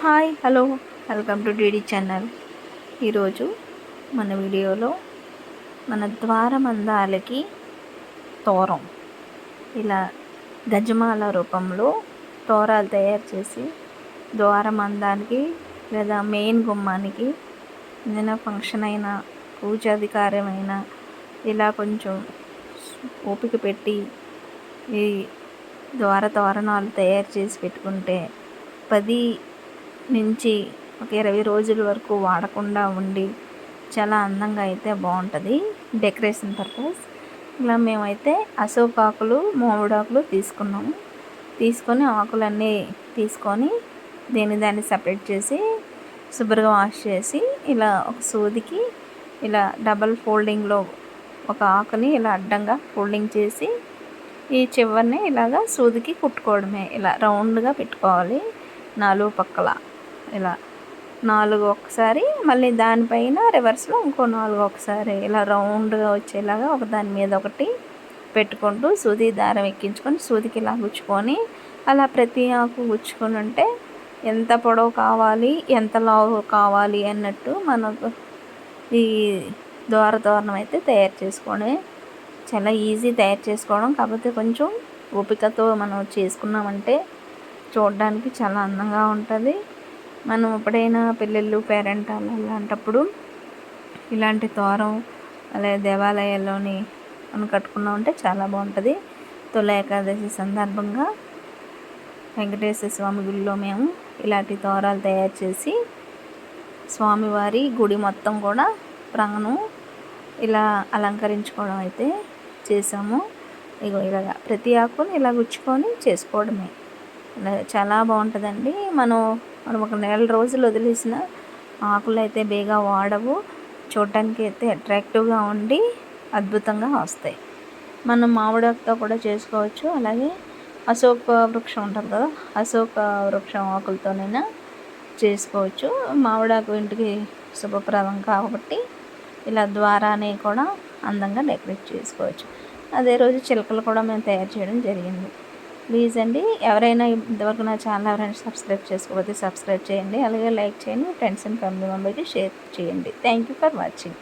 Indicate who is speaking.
Speaker 1: Hi hello. Welcome to DD channel. ఈరోజు మన వీడియోలో మన ద్వారమందాలకి తోరం ఇలా గజమాల రూపంలో తోరాలు తయారు చేసి ద్వారమందానికి లేదా మెయిన్ గుమ్మానికి ఏదైనా ఫంక్షన్ అయినా పూజాధికారమైనా ఇలా కొంచెం ఓపిక పెట్టి ఈ ద్వార తోరణాలు తయారు చేసి పెట్టుకుంటే పది నుంచి ఒక ఇరవై రోజుల వరకు వాడకుండా ఉండి చాలా అందంగా అయితే బాగుంటుంది. Decoration purpose. ఇలా మేమైతే అశోకాకులు మామిడాకులు తీసుకున్నాము. తీసుకొని ఆకులన్నీ తీసుకొని దేని దాన్ని సపరేట్ చేసి శుభ్రంగా వాష్ చేసి ఇలా ఒక సూదికి ఇలా డబల్ ఫోల్డింగ్లో ఒక ఆకుని ఇలా అడ్డంగా ఫోల్డింగ్ చేసి ఈ చివరిని ఇలాగా సూదికి కుట్టుకోవడమే. ఇలా రౌండ్గా పెట్టుకోవాలి నాలుగు పక్కల. ఇలా నాలుగు ఒకసారి మళ్ళీ దానిపైన రివర్స్లో ఇంకో నాలుగు ఒకసారి ఇలా రౌండ్గా వచ్చేలాగా ఒక దాని మీద ఒకటి పెట్టుకుంటూ సూది దారం ఎక్కించుకొని సూదికి ఇలా గుచ్చుకొని అలా ప్రతి ఆకు గుచ్చుకొని ఉంటే ఎంత పొడవు కావాలి ఎంత లావు కావాలి అన్నట్టు మనకు ఈ ద్వార దోరణం అయితే తయారు చేసుకొని చాలా ఈజీ తయారు చేసుకోవడం. కాకపోతే కొంచెం ఓపికతో మనం చేసుకున్నామంటే చూడడానికి చాలా అందంగా ఉంటుంది. మనం ఎప్పుడైనా పెళ్ళిళ్ళు పేరెంటాలు అలాంటప్పుడు ఇలాంటి తోరం అలాగే దేవాలయాల్లోని మనం కట్టుకున్నామంటే చాలా బాగుంటుంది. తొలి ఏకాదశి సందర్భంగా వెంకటేశ్వర స్వామి గుడిలో మేము ఇలాంటి తోరాలు తయారు చేసి స్వామివారి గుడి మొత్తం కూడా ప్రాంగణం ఇలా అలంకరించుకోవడం అయితే చేసాము. ఇగో ఇలాగా ప్రతి ఆకుని ఇలా గుచ్చుకొని చేసుకోవడమే. చాలా బాగుంటుందండి. మనం మనం ఒక నెల రోజులు వదిలేసిన ఆకులు అయితే బేగా వాడవు. చూడటానికి అయితే అట్రాక్టివ్గా ఉండి అద్భుతంగా వస్తాయి. మనం మామిడాకుతో కూడా చేసుకోవచ్చు. అలాగే అశోక వృక్షం ఉంటుంది కదా అశోక వృక్షం ఆకులతోనైనా చేసుకోవచ్చు. మామిడాకు ఇంటికి శుభప్రదం కాబట్టి ఇలా ద్వారానే కూడా అందంగా డెకరేట్ చేసుకోవచ్చు. అదే రోజు చిలకలు కూడా మేము తయారు చేయడం జరిగింది. ప్లీజ్ అండి. ఎవరైనా ఇంతవరకు నా ఛానల్ ఎవరైనా సబ్స్క్రైబ్ చేసుకోకపోతే సబ్స్క్రైబ్ చేయండి. అలాగే లైక్ చేయండి. ఫ్రెండ్స్ అండ్ ఫ్యామిలీ మెంబర్కి షేర్ చేయండి. Thank you for watching.